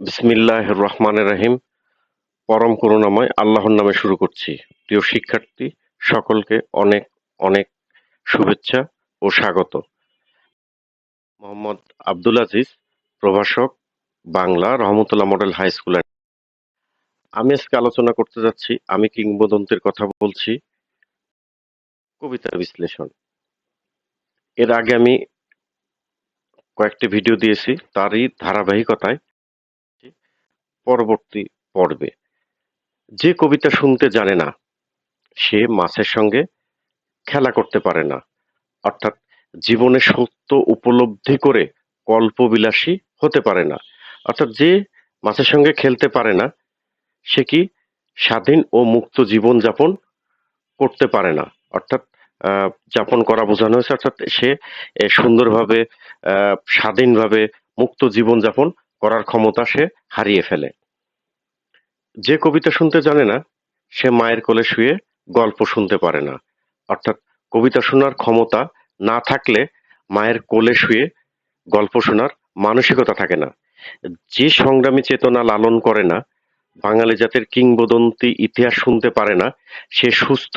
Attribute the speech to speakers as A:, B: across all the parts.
A: বিসমিল্লাহ রহমানের রাহিম পরম করুণাময় আল্লাহর নামে শুরু করছি। প্রিয় শিক্ষার্থী, সকলকে অনেক অনেক শুভেচ্ছা ও স্বাগত। মোহাম্মদ আব্দুল আজিজ, প্রভাষক, Bangla Rahmatullah model high school আমি আজকে আলোচনা করতে যাচ্ছি, আমি কিংবদন্তির কথা বলছি কবিতা বিশ্লেষণ। এর আগে আমি কয়েকটি ভিডিও দিয়েছি, তারই ধারাবাহিকতায় পরবর্তী পর্বে। যে কবিতা শুনতে জানে না, সে মাছের সঙ্গে খেলা করতে পারে না। অর্থাৎ জীবনে সত্য উপলব্ধি করে কল্পবিলাসী হতে পারে না। অর্থাৎ যে মাছের সঙ্গে খেলতে পারে না, সে কি স্বাধীন ও মুক্ত জীবন যাপন করতে পারে না। অর্থাৎ যাপন করা বোঝানো হয়েছে। অর্থাৎ সে সুন্দরভাবে স্বাধীনভাবে মুক্ত জীবন যাপন করার ক্ষমতা সে হারিয়ে ফেলে। যে কবিতা শুনতে জানে না, সে মায়ের কোলে শুয়ে গল্প শুনতে পারে না। অর্থাৎ কবিতা শোনার ক্ষমতা না থাকলে মায়ের কোলে শুয়ে গল্প শোনার মানসিকতা থাকে না। যে সংগ্রামী চেতনা লালন করে না, বাঙালি জাতের কিংবদন্তি ইতিহাস শুনতে পারে না, সে সুস্থ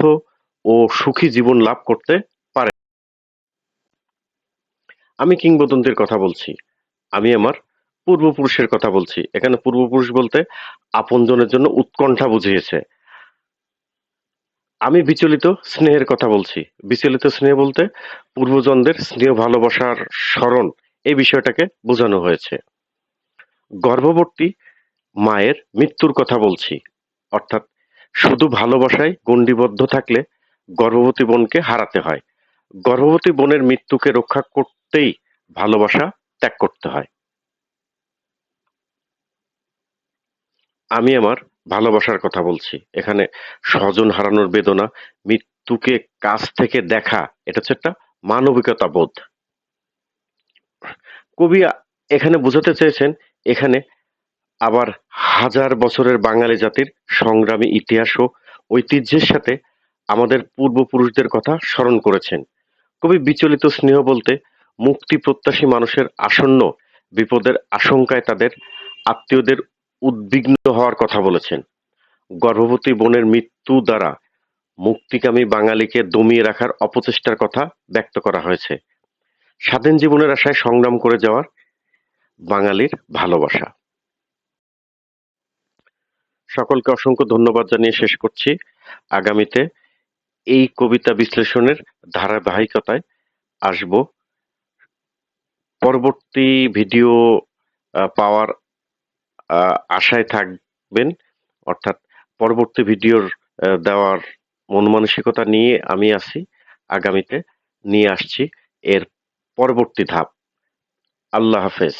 A: ও সুখী জীবন লাভ করতে পারে আমি কিংবদন্তির কথা বলছি। আমি আমার পূর্বপুরুষের কথা বলছি। এখানে পূর্বপুরুষ বলতে আপনজনের জন্য উৎকণ্ঠা বুঝিয়েছে। আমি বিচলিত স্নেহের কথা বলছি। বিচলিত স্নেহ বলতে পূর্বজনদের স্নেহ ভালোবাসার স্মরণ। এই বিষয়টাকে বোঝানো হয়েছে। গর্ভবতী মায়ের মৃত্যুর কথা বলছি। অর্থাৎ শুধু ভালোবাসায় গণ্ডিবদ্ধ থাকলে গর্ভবতী বোনকে হারাতে হয়। গর্ভবতী বোনের মৃত্যুকে রক্ষা করতেই ভালোবাসা ত্যাগ করতে হয়। আমি আমার ভালোবাসার কথা বলছি। এখানে স্বজন হারানোর বেদনা, মৃত্যুকে কাছ থেকে দেখা, এটা হচ্ছে একটা মানবিকতা বোধ। কবি এখানে বোঝাতে চেয়েছেন, এখানে আবার হাজার বছরের বাঙালি জাতির সংগ্রামী ইতিহাস ও ঐতিহ্যের সাথে আমাদের পূর্বপুরুষদের কথা স্মরণ করেছেন। কবি বিচলিত স্নেহ বলতে মুক্তি প্রত্যাশী মানুষের আসন্ন বিপদের আশঙ্কায় তাদের আত্মীয়দের উদ্বিগ্ন হওয়ার কথা বলেছেন। গর্ভবতী বোনের মৃত্যু দ্বারা মুক্তিকামী বাঙালিকে দমিয়ে রাখার অপচেষ্টার কথা ব্যক্ত করা হয়েছে। স্বাধীন জীবনের আশায় সংগ্রাম করে যাওয়ার বাঙালির ভালোবাসা। সকলকে অসংখ্য ধন্যবাদ জানিয়ে শেষ করছি। আগামীতে এই কবিতা বিশ্লেষণের ধারাবাহিকতায় আসব। পরবর্তী ভিডিও পাওয়ার আশায় থাকবেন। অর্থাৎ পরবর্তী ভিডিওর দেওয়ার মন মানসিকতা নিয়ে আমি আসি আগামীতে নিয়ে আসছি এর পরবর্তী ধাপ। আল্লাহ হাফেজ।